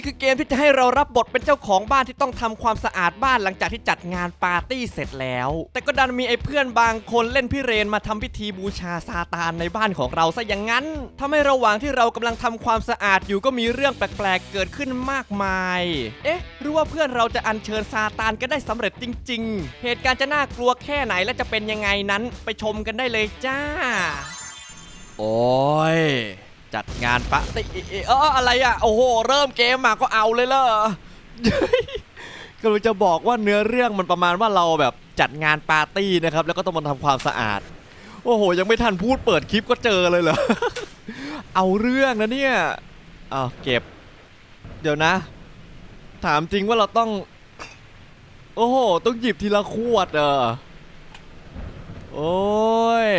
นี่คือเกมที่จะให้เรารับบทเป็นเจ้าของบ้านที่ต้องทำความสะอาดบ้านหลังจากที่จัดงานปาร์ตี้เสร็จแล้ว แต่ก็ดันมีไอ้เพื่อนบางคนเล่นพิเรนมาทำพิธีบูชาซาตานในบ้านของเราซะอย่างนั้นทำให้ระหว่างที่เรากำลังทำความสะอาดอยู่ก็มีเรื่องแปลกๆเกิดขึ้นมากมาย เอ๊ะ หรือว่าเพื่อนเราจะอัญเชิญซาตานก็ได้สำเร็จจริง ๆ เหตุการณ์จะน่ากลัวแค่ไหนและจะเป็นยังไงนั้น ไปชมกันได้เลยจ้า โอ้ย จัดงานปะติเอออะไรอะ โอ้โห เริ่มเกมมาก็เอาเลยเหรอก็เลยจะบอกว่าเนื้อเรื่องมันประมาณว่าเราแบบจัดงานปาร์ตี้นะครับ แล้วก็ต้องมาทำความสะอาด โอ้โห ยังไม่ทันพูดเปิดคลิปก็เจอเลยเหรอ เอาเรื่องนะเนี่ยเอาเก็บ เดี๋ยวนะ ถามจริงว่าเราต้อง โอ้โห ต้องหยิบทีละขวดเออโอ้ย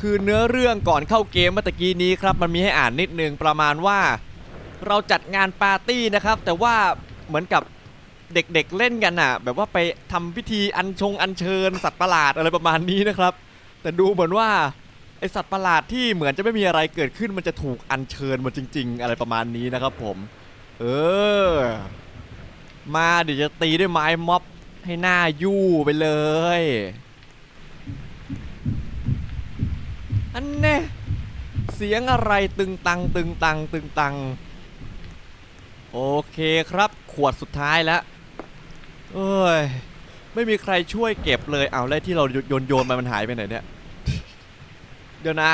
คือเนื้อเรื่องก่อนเข้าเกมเมื่อตะกี้นี้ครับ มันมีให้อ่านนิดนึงประมาณว่า เราจัดงานปาร์ตี้นะครับ แต่ว่าเหมือนกับเด็กๆเล่นกันอะ แบบว่าไปทำพิธีอัญชงอัญเชิญสัตว์ประหลาดอะไรประมาณนี้นะครับ แต่ดูเหมือนว่าไอสัตว์ประหลาดที่เหมือนจะไม่มีอะไรเกิดขึ้นมันจะถูกอัญเชิญมาจริง ๆ อะไรประมาณนี้นะครับ ผม เออ มาเดี๋ยวจะตีด้วยไม้ม็อบให้หน้ายู่ไปเลย อันแน่เสียงอะไรตึงตังตึงตังตึงตัง โอเคครับ ขวดสุดท้ายแล้ว เอ้ย ไม่มีใครช่วยเก็บเลย เอาแล้วที่เราโยนโยนมามันหายไปไหนเนี่ย เดี๋ยวนะ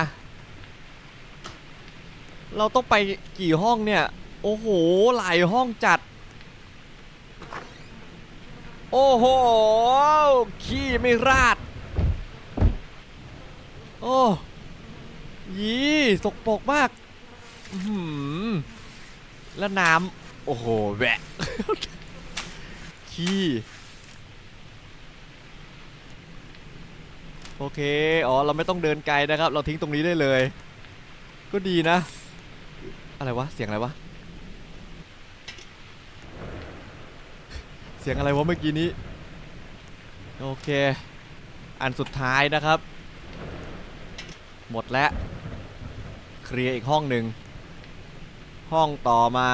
เราต้องไปกี่ห้องเนี่ย โอ้โห หลายห้องจัด โอ้โห ขี้ไม่ราด โอ้ ยี่สกปรกมากหือแล้วน้ำโอ้โหแหวะขี้โอเค อ๋อ เราไม่ต้องเดินไกลนะครับ เราทิ้งตรงนี้ได้เลย ก็ดีนะ อะไรวะ เสียงอะไรวะ เสียงอะไรวะเมื่อกี้นี้ โอเค อันสุดท้ายนะครับ หมดแล้ว ลียร์อีกห้องหนึ่งห้องต่อมา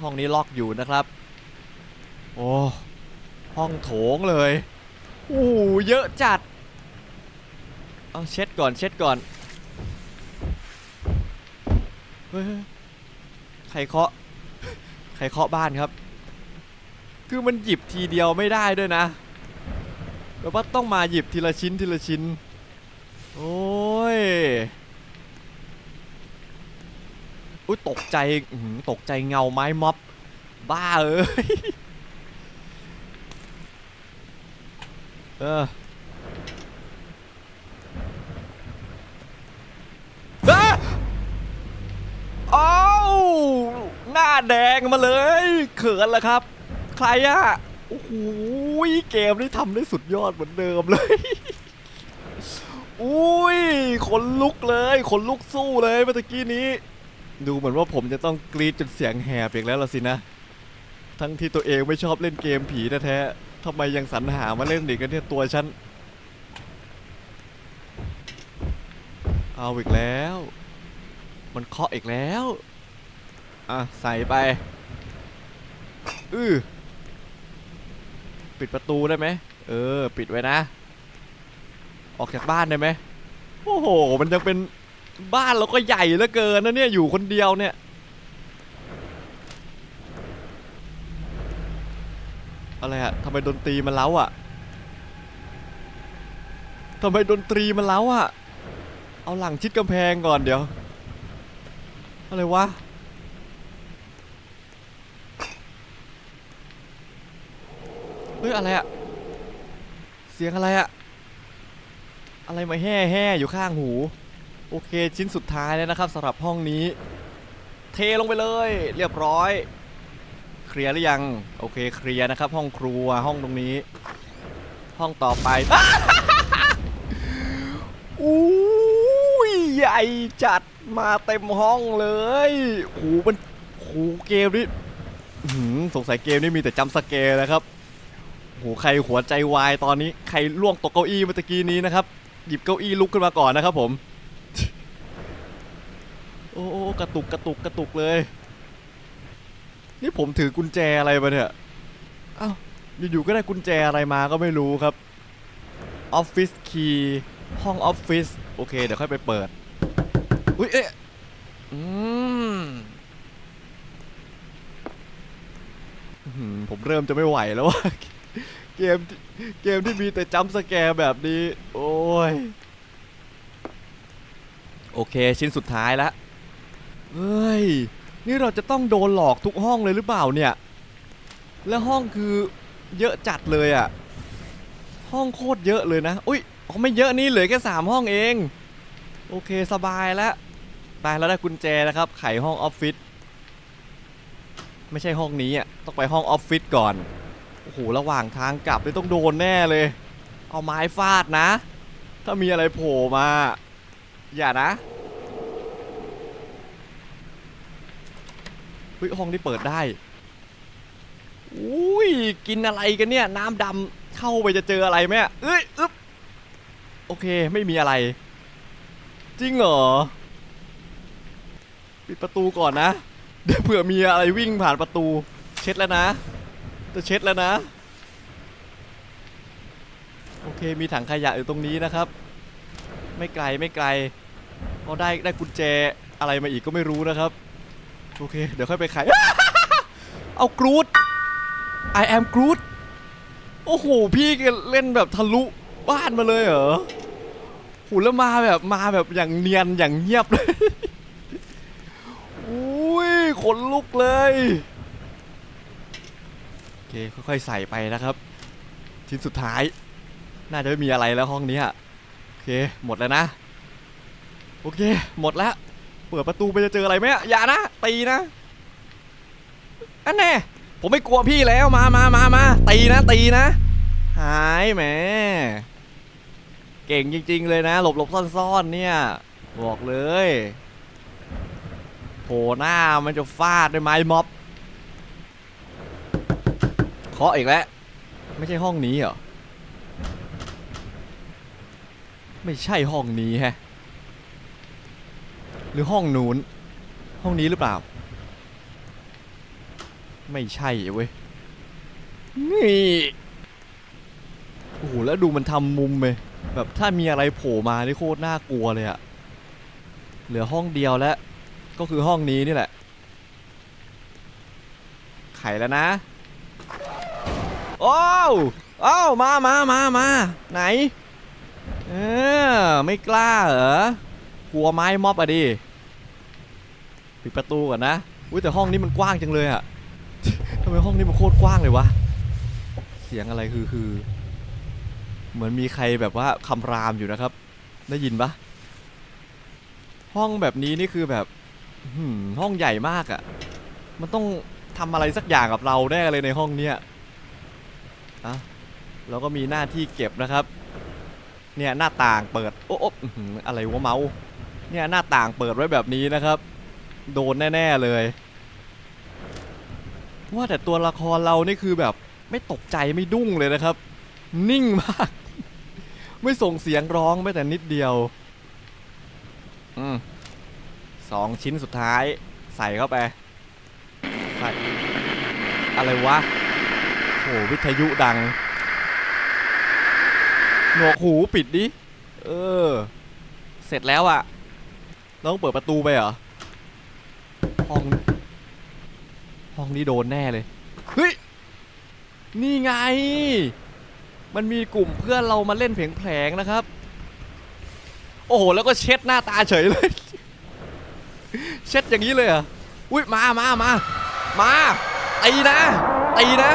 ห้องนี้ล็อกอยู่นะครับ โอ้ห้องโถงเลยโอ้เยอะจัด เอาเช็ดก่อนเช็ดก่อนเฮ้ยใครเคาะใครเคาะบ้านครับ คือมันหยิบทีเดียวไม่ได้ด้วยนะแบบว่าต้องมาหยิบทีละชิ้นทีละชิ้น โอ้ ยอุ้ยตกใจตกใจเงาไม้ม็อบ บ้าเอ้ยเอออ้าอ้าหน้าแดงมาเลย เขินแล้วครับ ใครอะโอ้โหเกมนี้ทำได้สุดยอดเหมือนเดิมเลย อุ้ยขนลุกเลยขนลุกสู้เลยเมื่อกี้นี้ ดูเหมือนว่าผมจะต้องกรีดจนเสียงแหบอีกแล้วล่ะสินะ ทั้งที่ตัวเองไม่ชอบเล่นเกมผีแท้ๆทำไมยังสรรหามาเล่นอีกกันเนี่ยตัวฉัน เอาอีกแล้ว มันเคาะอีกแล้ว อะ ใส่ไป อือปิดประตูได้ไหม เออ ปิดไว้นะ ออกจากบ้านได้ไหมโอ้โห มันยังเป็นบ้านเราก็ใหญ่เหลือเกินนะเนี่ยอยู่คนเดียวเนี่ยอะไรอะทำไมดนตรีมันเล้าอะทำไมดนตรีมันเล้าอะเอาหลังชิดกำแพงก่อนเดี๋ยว อะไรวะ เฮ้ยอะไรอะเสียงอะไรอะ อะไรมาแห่แห่อยู่ข้างหู โอเคชิ้นสุดท้ายแล้วนะครับสำหรับห้องนี้ เทลงไปเลย เรียบร้อย เคลียร์หรือยัง โอเคเคลียร์นะครับ ห้องครัวห้องตรงนี้ ห้องต่อไปอุ้ยใหญ่จัดมาเต็มห้องเลยโหมันโหเกมนี้สงสัยเกมนี้มีแต่จำสเกลนะครับโหใครหัวใจวายตอนนี้ใครล่วงตกเก้าอี้เมื่อตะกี้นี้นะครับ หยิบเก้าอี้ลุกขึ้นมาก่อนนะครับผมโอ้โอ้กระตุกกระตุกกระตุกเลย นี่ผมถือกุญแจอะไรมาเนี่ยเอ้าอยู่ๆก็ได้กุญแจอะไรมาก็ไม่รู้ครับออฟฟิศคีย์ห้องออฟฟิศโอเค เดี๋ยวค่อยไปเปิด อุ้ยเอ๊ะอืมอื้อหือผมเริ่มจะไม่ไหวแล้วว่า เกมที่เกมที่มีแต่จัมป์สแกร์แบบนี้ โอ้ย โอเค ชิ้นสุดท้ายแล้วเฮ้ย นี่เราจะต้องโดนหลอกทุกห้องเลยหรือเปล่าเนี่ย แล้วห้องคือเยอะจัดเลยอะ่ะ ห้องโคตรเยอะเลยนะ อุ้ยอ๋อไม่เยอะนี่เหลือแค่สามห้องเอง โอเคสบายแล้วไปแล้วได้กุญแจนะครับ ไขห้องออฟฟิศ ไม่ใช่ห้องนี้อะ ต้องไปห้องออฟฟิศก่อน โอ้โหระหว่างทางกลับเลยต้องโดนแน่เลย เอาไม้ฟาดนะ ถ้ามีอะไรโผล่มา อย่านะเฮ้ยห้องนี้เปิดได้อุ้ยกินอะไรกันเนี่ย น้ำดำเข้าไปจะเจออะไรไหมอะเอ้ยอึ๊บโอเคไม่มีอะไร จริงเหรอปิดประตูก่อนนะ เดี๋ยวเผื่อมีอะไรวิ่งผ่านประตู เช็ดแล้วนะ จะเช็ดแล้วนะ โอเคมีถังขยะอยู่ตรงนี้นะครับ ไม่ไกลไม่ไกลเอาได้ได้กุญแจอะไรมาอีกก็ไม่รู้นะครับ โอเค เดี๋ยวค่อยไปไขเอากรูด I am Groot โอ้โห พี่เล่นแบบทะลุบ้านมาเลยเหรอโหแล้วมาแบบมาแบบอย่างเนียนอย่างเงียบเลยอุ้ยขนลุกเลย เคค่อยๆใส่ไปนะครับ ชิ้นสุดท้าย น่าจะไม่มีอะไรแล้วห้องนี้อะโอเคหมดแล้วนะ โอเค หมดแล้วเปิดประตูไปจะเจออะไรไหมอะอย่านะตีนะอันแน่ผมไม่กลัวพี่แล้วมามามามาตีนะตีนะ หายแหมเก่งจริง ๆ เลยนะ หลบหลบซ่อนๆเนี่ยบอกเลยโผล่หน้ามันจะฟาดด้วยไม้ม็อบาะอีกแล้ว ไม่ใช่ห้องนี้เหรอ ไม่ใช่ห้องนี้แฮะ หรือห้องนู้น ห้องนี้หรือเปล่า ไม่ใช่เว้ย นี่ โอ้โห แล้วดูมันทำมุมเลยแบบถ้ามีอะไรโผล่มานี่โคตรน่ากลัวเลยอะเหลือห้องเดียวแล้ว ก็คือห้องนี้นี่แหละ ไขแล้วนะ โอ้วอ้าวมามามามาไหน เออ ไม่กล้าเหรอกลัวไม้มอบอะดิปิดประตูก่อนนะอุ้ยแต่ห้องนี้มันกว้างจังเลยอะทำไมห้องนี้มันโคตรกว้างเลยวะ เสียงอะไรคือคือ เหมือนมีใครแบบว่าคำรามอยู่นะครับ ได้ยินปะห้องแบบนี้นี่คือแบบห้องใหญ่มากอะ่ะมันต้องทำอะไรสักอย่างกับเราแน่เลยในห้องเนี้ย อะเราก็มีหน้าที่เก็บนะครับ เนี่ยหน้าต่างเปิด โอ๊ะอะไรวะเมาส์เนี่ยหน้าต่างเปิดไว้แบบนี้นะครับ โดนแน่ ๆ เลย ว่าแต่ตัวละครเรานี่คือแบบไม่ตกใจไม่ดุ้งเลยนะครับ นิ่งมาก ไม่ส่งเสียงร้องแม้แต่นิดเดียว อืมสองชิ้นสุดท้าย ใส่เข้าไป ใส่ อะไรวะ หวิทยุดัง หนวกหูปิดดิ เออ เสร็จแล้วอะต้องเปิดประตูไปเหรอ ห้อง ห้องนี้โดนแน่เลย เฮ้ย นี่ไง มันมีกลุ่มเพื่อนเรามาเล่นเพลงแผลงๆนะครับ โอ้โห แล้วก็เช็ดหน้าตาเฉยเลย เช็ดอย่างนี้เลยเหรอะอุ้ยมามามามาตีนะตีนะ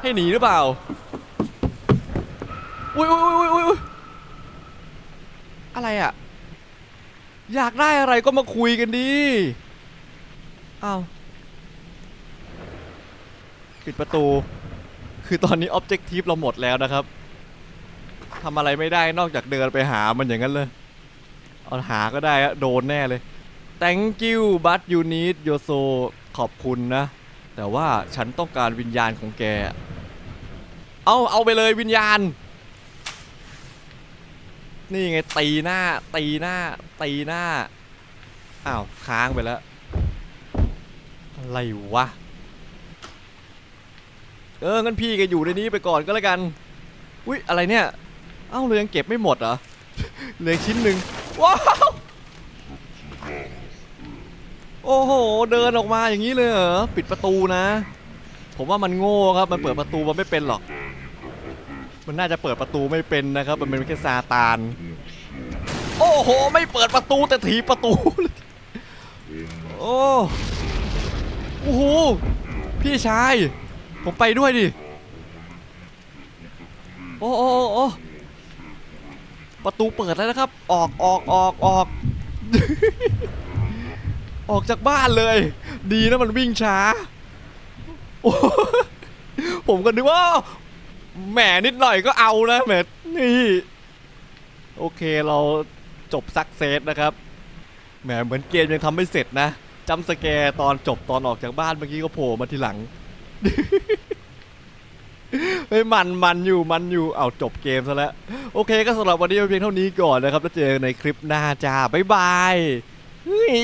ให้หนีหรือเปล่า อุ้ยอุ้ยอุ้ยอุ้ยอุ้ยอะไรอะ อยากได้อะไรก็มาคุยกันดีอ้าวปิดประตู คือตอนนี้ออบเจกตีฟเราหมดแล้วนะครับทำอะไรไม่ได้นอกจากเดินไปหามันอย่างนั้นเลย เอาหาก็ได้อะโดนแน่เลย thank you but you need your soul ขอบคุณนะ แต่ว่าฉันต้องการวิญญาณของแก เอาเอาไปเลยวิญญาณ นี่ไงตีหน้า ตีหน้า ตีหน้า อ้าวค้างไปแล้ว อะไรวะ เอองั้นพี่ก็อยู่ในนี้ไปก่อนก็แล้วกัน อุ๊ยอะไรเนี่ย เอ้าเรายังเก็บไม่หมดเหรอ เหลือชิ้นหนึ่งว้าวโอ้โห เดินออกมาอย่างนี้เลยเหรอ ปิดประตูนะ ผมว่ามันโง่ครับ มันเปิดประตูมันไม่เป็นหรอก มันน่าจะเปิดประตูไม่เป็นนะครับ มันเป็นแค่ซาตาน โอ้โห ไม่เปิดประตูแต่ถีบประตู โอ้โอ้โห พี่ชาย ผมไปด้วยดิ โอ้โอ้โอ้โอ้ประตูเปิดแล้วนะครับ ออกออกออกออก ออกจากบ้านเลย ดีนะมันวิ่งช้าโอ้ผมก็นึกว่า แหมนิดหน่อยก็เอานะแหมนี่ โอเคเราจบซักเซสนะครับแหมเหมือนเกมยังทำไม่เสร็จนะจำสแกตอนจบตอนออกจากบ้านเมื่อกี้ก็โผล่มาทีหลังเฮ้ยมันมันอยู่มันอยู่เอาจบเกมซะแล้วโอเคก็สำหรับวันนี้เพียงเท่านี้ก่อนนะครับแล้วเจอกันในคลิปหน้าจ้าบ๊ายบายเฮ้ย